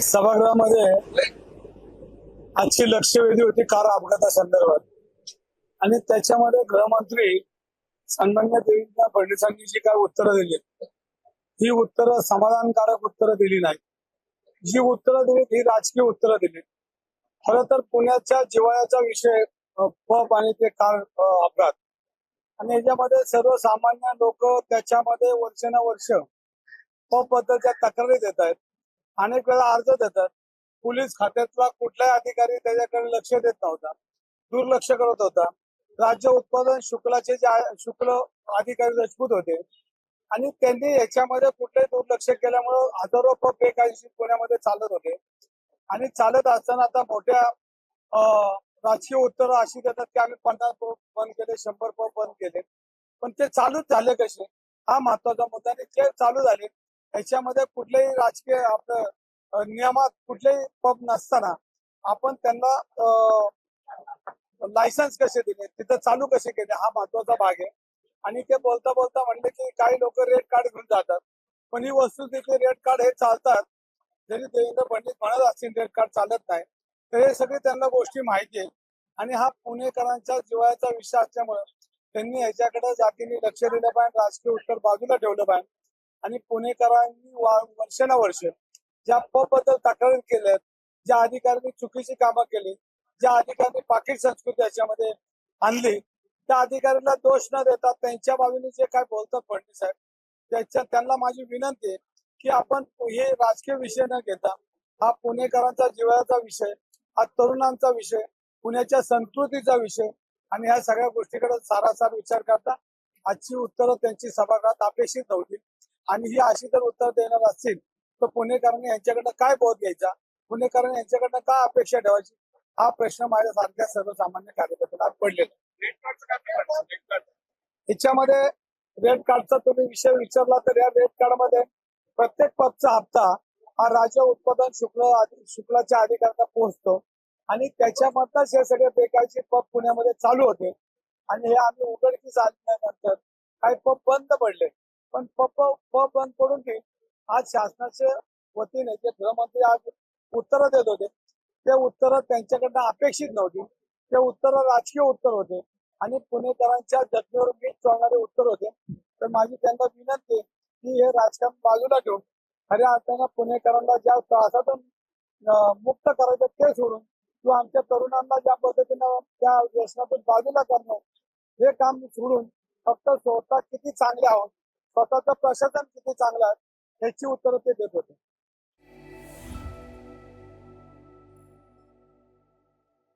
सभागृहामध्ये आजची लक्षवेधी होती कार अपघातासंदर्भात आणि त्याच्यामध्ये गृहमंत्री सन्मान्य देवींना फडणवीसांनी जी काय उत्तरं दिली? ही उत्तरं समाधानकारक उत्तरं दिली नाही. जी उत्तरं दिली ही राजकीय उत्तरं दिली खरं तर पुण्याच्या जिवाळ्याचा विषय पप आणि ते कार अपघात. आणि याच्यामध्ये सर्वसामान्य लोक त्याच्यामध्ये वर्षानुवर्ष पप बद्दलच्या तक्रारी देत आहेत. अनेक वेळा अर्ज देतात. पोलीस खात्यातला कुठलाही अधिकारी त्याच्याकडे लक्ष देत नव्हता. दुर्लक्ष करत होता. राज्य उत्पादन शुक्लाचे जे शुक्ल अधिकारी राजपूत होते. आणि त्यांनी याच्यामध्ये कुठलंही दुर्लक्ष केल्यामुळं हजारो पब बेकायदेशीर पुण्यामध्ये चालत होते. आणि चालत असताना आता मोठ्या राजकीय उत्तरं अशी देतात की आम्ही पन्नास पब बंद केले शंभर पब बंद केले. पण ते चालूच झाले कसे? हा महत्त्वाचा मुद्दा आणि जे चालू झाले याच्यामध्ये कुठलेही राजकीय आपलं नियमात कुठलेही पब नसताना आपण त्यांना लायसन्स कसे दिले तिथं चालू कसे केले हा महत्त्वाचा भाग आहे. आणि ते बोलता बोलता म्हणले की काही लोक रेड कार्ड घेऊन जातात. पण ही वस्तू तिथे रेड कार्ड हे चालतात. जरी देवेंद्र पंडित म्हणत असतील रेड कार्ड चालत नाही तर हे सगळे त्यांना गोष्टी माहिती आहे आणि हा पुणेकरांच्या जिवाळ्याचा विषय असल्यामुळे त्यांनी ह्याच्याकडे जातीने लक्ष दिलं पाहिजे राजकीय उत्तर बाजूला ठेवलं पाहिजे. आणि पुणेकरांनी वा- वर्षानुवर्ष ज्या पबद्दल बद्दल तक्रारी केल्यात ज्या अधिकाऱ्यांनी चुकीची कामं केली ज्या अधिकाऱ्यांनी पाकिट संस्कृती याच्यामध्ये आणली त्या अधिकाऱ्यांना दोष न देता त्यांच्या बाजूने जे काय बोलतात फडणवीस साहेब त्याच्या त्यांना माझी विनंती आहे की आपण हे राजकीय विषय न घेता हा पुणेकरांचा जीवनाचा विषय हा तरुणांचा विषय पुण्याच्या संस्कृतीचा विषय आणि ह्या सगळ्या गोष्टीकडे सारासार विचार करता आजची उत्तरं त्यांची सभागृहात अपेक्षित नव्हती आणि ही अशी जर उत्तर देणार असतील तर पुणेकरांनी यांच्याकडनं काय बोध घ्यायचा? पुणेकरांनी यांच्याकडनं काय अपेक्षा ठेवायची? हा प्रश्न माझ्यासारख्या सर्वसामान्य कार्यकर्त्यांना पडलेला आहे. ह्याच्यामध्ये रेड कार्डचा तुम्ही विषय विचारला तर या रेड कार्डमध्ये प्रत्येक पबचा हप्ता हा राज्य उत्पादन शुक्ल शुक्लाच्या अधिकाऱ्यांना पोहोचतो. आणि त्याच्यामधनच हे सगळे बेकारचे पब पुण्यामध्ये चालू होते. आणि हे आम्ही उघडकीस आल्यानंतर काही पब बंद पडले. पण पब पब बंद पडून की आज शासनाच्या वतीने जे गृहमंत्री आज उत्तरं देत होते ते उत्तरं त्यांच्याकडनं अपेक्षित नव्हती. ते उत्तरं राजकीय उत्तर होते. आणि पुणेकरांच्या जखमेवर मीच चालणारे उत्तर होते. तर माझी त्यांना विनंती की हे राजकारण बाजूला ठेवून खऱ्या अर्थानं पुणेकरांना ज्या त्रासातून मुक्त करायचं ते सोडून किंवा आमच्या तरुणांना ज्या पद्धतीनं त्या व्यसनातून बाजूला करणं हे काम सोडून फक्त स्वतः किती चांगले आहोत स्वतःचं प्रशासन किती चांगलं आहे ह्याची उत्तरं ते देत होते.